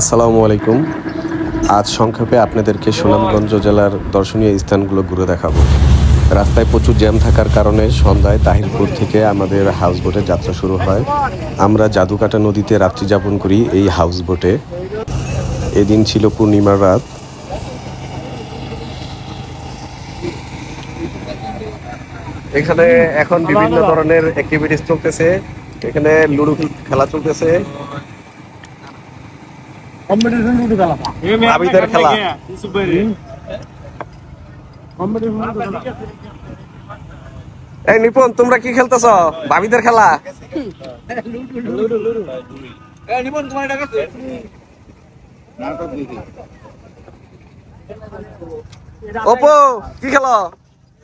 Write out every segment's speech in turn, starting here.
আসসালামু আলাইকুম। আজ সংক্ষেপে আপনাদেরকে সুনামগঞ্জ জেলার দর্শনীয় স্থানগুলো ঘুরে দেখাবো। রাস্তায় প্রচুর জ্যাম থাকার কারণে সন্ধ্যায় তাহিরপুর থেকে আমাদের হাউস বোটে যাত্রা শুরু হয়। আমরা জাদুকাটা নদীতে রাত্রি যাপন করি এই হাউস বোটে এদিন ছিল পূর্ণিমার রাত। এখানে এখন বিভিন্ন ধরনের অ্যাক্টিভিটিস চলতেছে। এখানে লুডো খেলা চলতেছে। কম্পিটিশন লুডো খেলা ভাবিদের খেলা। এই নিপুন তোমরা কি খেলতেছ? ভাবিদের খেলা? ওপো কি খেলো?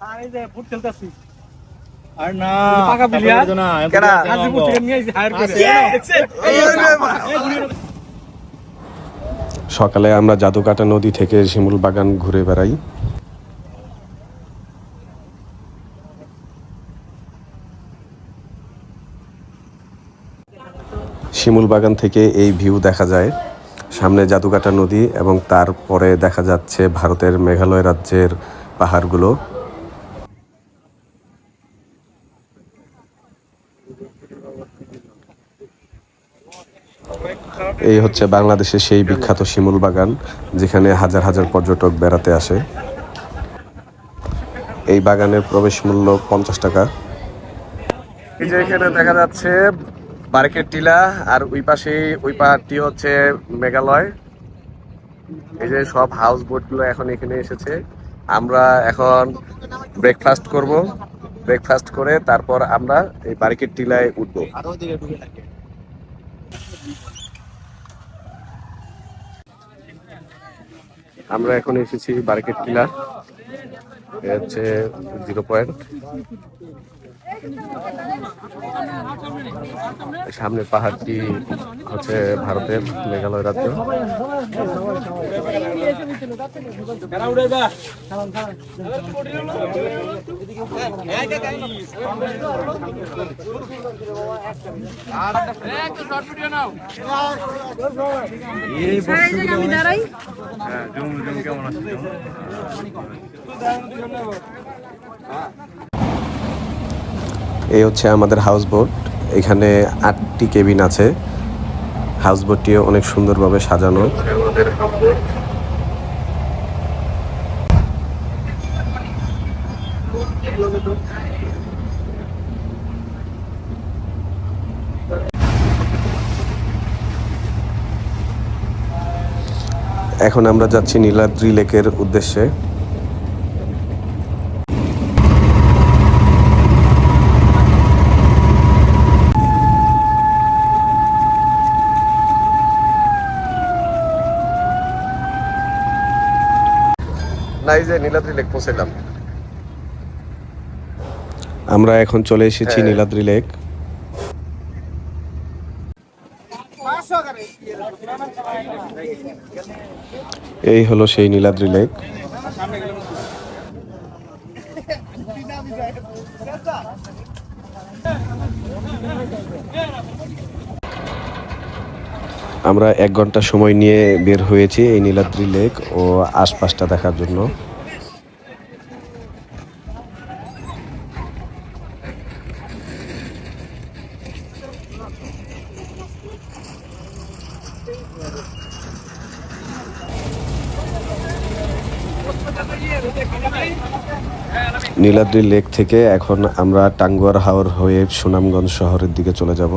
আর যে ফুট খেলতেছি। আর না পাকা? কেডা? নিয়ে হায়ার করে। সকালে আমরা জাদুকাটা নদী থেকে শিমুল বাগান ঘুরে বেড়াই। শিমুল বাগান থেকে এই ভিউ দেখা যায়। সামনে জাদুকাটা নদী এবং তারপরে দেখা যাচ্ছে ভারতের মেঘালয় রাজ্যের পাহাড়গুলো। এই হচ্ছে বাংলাদেশের সেই বিখ্যাত শিমুল বাগান, যেখানে হাজার হাজার পর্যটক বেড়াতে আসে। এই বাগানের প্রবেশ মূল্য পঞ্চাশ টাকা। এই যে এখানে দেখা যাচ্ছে বারকেট টিলা, আর ওই পাশে, ওই পাহাড়টি হচ্ছে মেঘালয়। এই যে সব হাউস বোটগুলো এখন এখানে এসেছে। আমরা এখন ব্রেকফাস্ট করব। ব্রেকফাস্ট করে তারপর আমরা এই বারকেট টিলায় উঠবো। আমরা এখন এসেছি বারকেট এ হচ্ছে জিরো পয়েন্ট সামনে পাহাড়টি হচ্ছে ভারতের মেঘালয় রাজ্য। আমি এই হচ্ছে আমাদের হাউস বোট এখানে আটটি কেবিন আছে। হাউস বোটটিও অনেক সুন্দরভাবে সাজানো। এখন আমরা যাচ্ছি নীলাদ্রি লেকের উদ্দেশ্যে। না এই যে নীলাদ্রি লেক পৌঁছালাম আমরা এখন চলে এসেছি নীলাদ্রি লেক। এই হলো সেই নীলাদ্রি লেক। আমরা এক ঘণ্টা সময় নিয়ে বের হয়েছি এই নীলাদ্রি লেক ও আশপাশটা দেখার জন্য। নীলাদ্রি লেক থেকে এখন আমরা টাঙ্গুয়ার হাওর হয়ে সুনামগঞ্জ শহরের দিকে চলে যাব।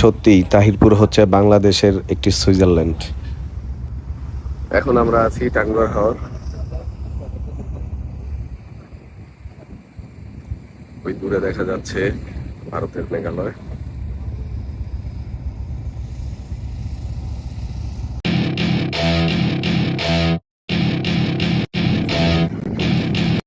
সত্যি, তাহিরপুর হচ্ছে বাংলাদেশের একটি সুইজারল্যান্ড। এখন আমরা আছি টাঙ্গুয়ার হাওর। ওই দূরে দেখা যাচ্ছে ভারতের মেঘালয়।